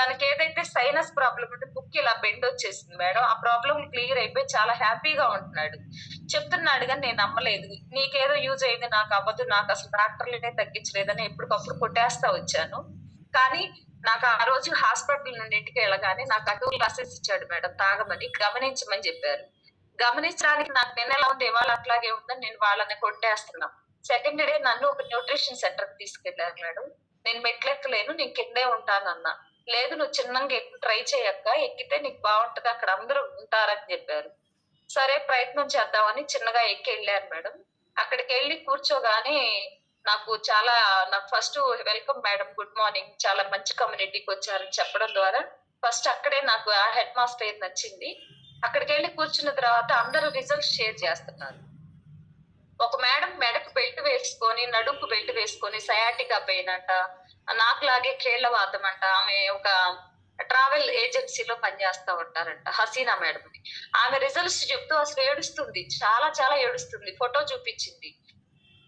తనకి ఏదైతే sinus problem ఉంటే బుక్ ఇలా బెండ్ వచ్చేసింది మేడం. ఆ ప్రాబ్లం క్లియర్ అయిపోయి చాలా హ్యాపీగా ఉంటున్నాడు. చెప్తున్నాడు కానీ నేను నమ్మలేదు. నీకేదో యూజ్ అయింది నాకు అవ్వదు నాకు అసలు డాక్టర్లనే తగ్గించలేదని ఎప్పటికప్పుడు కొట్టేస్తా వచ్చాను. కానీ నాకు ఆ రోజు హాస్పిటల్ నుండి ఇంటికి వెళ్ళగానే నాకు అటు గ్లాసెస్ ఇచ్చాడు మేడం తాగమని గమనించమని చెప్పారు. గమనించడానికి నాకు నిన్న ఎలా ఉంది ఇవాళ అట్లాగే ఉందని నేను వాళ్ళని కొట్టేస్తున్నాను. సెకండ్ డే నన్ను ఒక న్యూట్రిషన్ సెంటర్కి తీసుకెళ్ళారు మేడం. నేను మెట్లెక్కలేను నేను కిందే ఉంటానన్నా. లేదు నువ్వు చిన్నంగా ఎక్కువ ట్రై చేయక్క ఎక్కితే నీకు బాగుంటది అక్కడ అందరూ ఉంటారని చెప్పారు. సరే ప్రయత్నం చేద్దామని చిన్నగా ఎక్కి వెళ్ళారు మేడం. అక్కడికి వెళ్ళి కూర్చోగానే నాకు చాలా నాకు first welcome madam good morning చాలా మంచి కమ్యూనిటీకి వచ్చారని చెప్పడం ద్వారా. ఫస్ట్ అక్కడే నాకు ఆ హెడ్ మాస్టర్ నచ్చింది. అక్కడికి వెళ్ళి కూర్చున్న తర్వాత అందరూ రిజల్ట్స్ షేర్ చేస్తున్నారు. ఒక మేడం మెడకు బెల్ట్ వేసుకొని నడుపు బెల్ట్ వేసుకొని సయాటికా పెయిన్ అంట నాకులాగే లాగే వాతం అంట ఆమె ఒక ట్రావెల్ ఏజెన్సీలో పనిచేస్తా ఉంటారంట హసీనా మేడం ఆమె రిజల్ట్స్ చెప్తూ అసలు ఏడుస్తుంది చాలా చాలా ఏడుస్తుంది ఫోటో చూపించింది.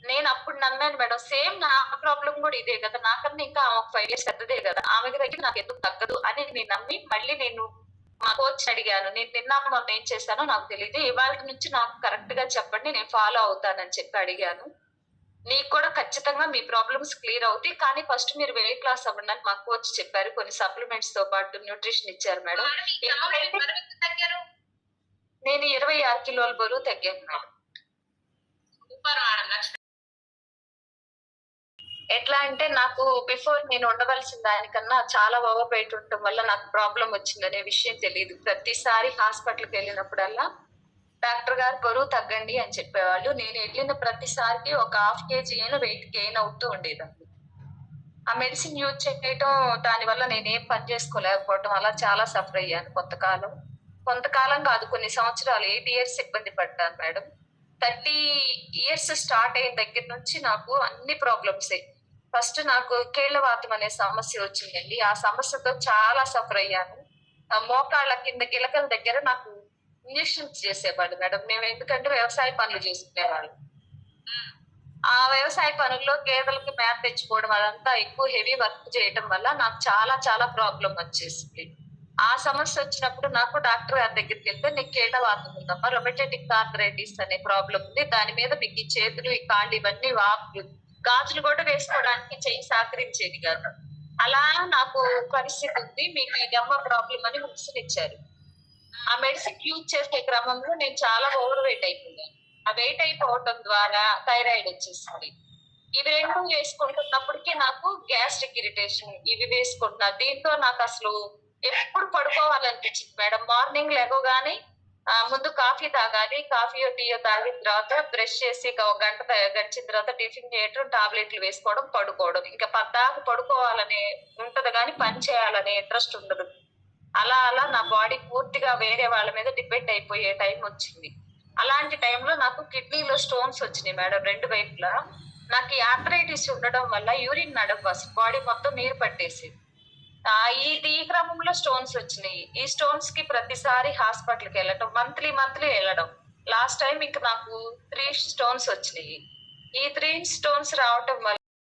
నేను అప్పుడు నమ్మాను మేడం సేమ్ నా ప్రాబ్లం కూడా ఇదే కదా నాకన్నా ఇంకా ఆమె ఫైవ్ ఇయర్స్ పెద్దదే కదా ఆమెకి దగ్గర నాకు ఎందుకు తగ్గదు అని నేను నమ్మి మళ్ళీ నేను మా కోచ్ అడిగాను. నేను నిన్న మొన్న ఏం చేశానో నాకు తెలియదు ఇవాళ నుంచి నాకు కరెక్ట్గా చెప్పండి నేను ఫాలో అవుతానని చెప్పి అడిగాను. నీకు కూడా ఖచ్చితంగా మీ ప్రాబ్లమ్స్ క్లియర్ అవుతాయి. కానీ ఫస్ట్ మీరు వెయిట్ క్లాస్ అవ్వండి అని మా కోచ్ చెప్పారు. కొన్ని సప్లిమెంట్స్తో పాటు న్యూట్రిషన్ ఇచ్చారు మేడం. నేను ఇరవై ఆరు కిలోల బరువు తగ్గాను మేడం. ఎట్లా అంటే నాకు బిఫోర్ నేను ఉండవలసిన దానికన్నా చాలా ఓవర్ వెయిట్ ఉండటం వల్ల నాకు ప్రాబ్లం వచ్చిందనే విషయం తెలియదు ప్రతిసారి హాస్పిటల్కి వెళ్ళినప్పుడల్లా డాక్టర్ గారు బరువు తగ్గండి అని చెప్పేవాళ్ళు. నేను వెళ్ళిన ప్రతిసారికి ఒక హాఫ్ కేజీ అయినా వెయిట్ గెయిన్ అవుతూ ఉండేదాన్ని. ఆ మెడిసిన్ యూజ్ చేయటం దానివల్ల నేనేం నేను ఏం పని చేసుకోలేకపోవటం అలా చాలా సఫర్ అయ్యాను కొంతకాలం. కొంతకాలం కాదు కొన్ని సంవత్సరాలు ఎయిట్ ఇయర్స్ ఇబ్బంది పడ్డాను మేడం. థర్టీ ఇయర్స్ స్టార్ట్ అయిన దగ్గర నుంచి నాకు అన్ని ప్రాబ్లమ్సే ఫస్ట్ నాకు కీళ్ళవాతం అనే సమస్య వచ్చిందండి. ఆ సమస్యతో చాలా సఫర్ అయ్యాను. ఆ మోకాళ్ళ కింద గిలకల దగ్గర నాకు ఇంజక్షన్స్ చేసేవాళ్ళు మేడం. మేము ఎందుకంటే వ్యవసాయ పనులు చేసుకునేవాళ్ళు. ఆ వ్యవసాయ పనుల్లో గేదెలకి మేత తెచ్చుకోవడం అదంతా ఎక్కువ హెవీ వర్క్ చేయడం వల్ల నాకు చాలా చాలా ప్రాబ్లం వచ్చేసింది. ఆ సమస్య వచ్చినప్పుడు నాకు డాక్టర్ గారి దగ్గరికి వెళ్తే నీకు కీళ్ళ వాతం ఉందమ్మా రొమటెటిక్ ఆర్థరైటిస్ అనే ప్రాబ్లం ఉంది. దాని మీద మీకు ఈ చేతులు ఈ కాళ్ళు ఇవన్నీ వాపులు గాజులు కూడా వేసుకోవడానికి చెయ్యి సహకరించేది కాదు. అలా నాకు పరిస్థితి ఉంది. మీకు ఈ గమ్మ ప్రాబ్లం అని మెడిసిన్ ఇచ్చారు ఆ మెడిసిన్ యూజ్ చేసే క్రమంలో నేను చాలా ఓవర్ వెయిట్ అయిపోయాను. ఆ వెయిట్ అయిపోవటం ద్వారా థైరాయిడ్ వచ్చేసింది. ఇవి రెండు వేసుకుంటున్నప్పటికీ నాకు గ్యాస్ట్రిక్ ఇరిటేషన్ ఇవి వేసుకుంటున్నా. దీంతో నాకు అసలు ఎప్పుడు పడుకోవాలనిపించింది మేడం. మార్నింగ్ లేవగానే ముందు కాఫీ తాగాలి. కాఫీయో టీయో తాగిన తర్వాత బ్రష్ చేసి ఒక గంట గడిచిన తర్వాత టిఫిన్ చేయటం టాబ్లెట్లు వేసుకోవడం పడుకోవడం. ఇంకా పద్దాకు పడుకోవాలనే ఉంటది కానీ పని చేయాలనే ఇంట్రెస్ట్ ఉండదు. అలా అలా నా బాడీ పూర్తిగా వేరే వాళ్ళ మీద డిపెండ్ అయిపోయే టైం వచ్చింది. అలాంటి టైంలో నాకు కిడ్నీలో స్టోన్స్ వచ్చినాయి మేడం రెండు వైపులా. నాకు ఆర్థరైటిస్ ఉండడం వల్ల యూరిన్ నడవ బాడీ మొత్తం నీరు పట్టేసింది. ఈ ఈ క్రమంలో స్టోన్స్ వచ్చినాయి. ఈ స్టోన్స్కి ప్రతిసారి హాస్పిటల్కి వెళ్ళటం మంత్లీ మంత్లీ వెళ్ళడం. లాస్ట్ టైం ఇంక నాకు త్రీ స్టోన్స్ వచ్చినాయి. ఈ త్రీ స్టోన్స్ రావటం వల్ల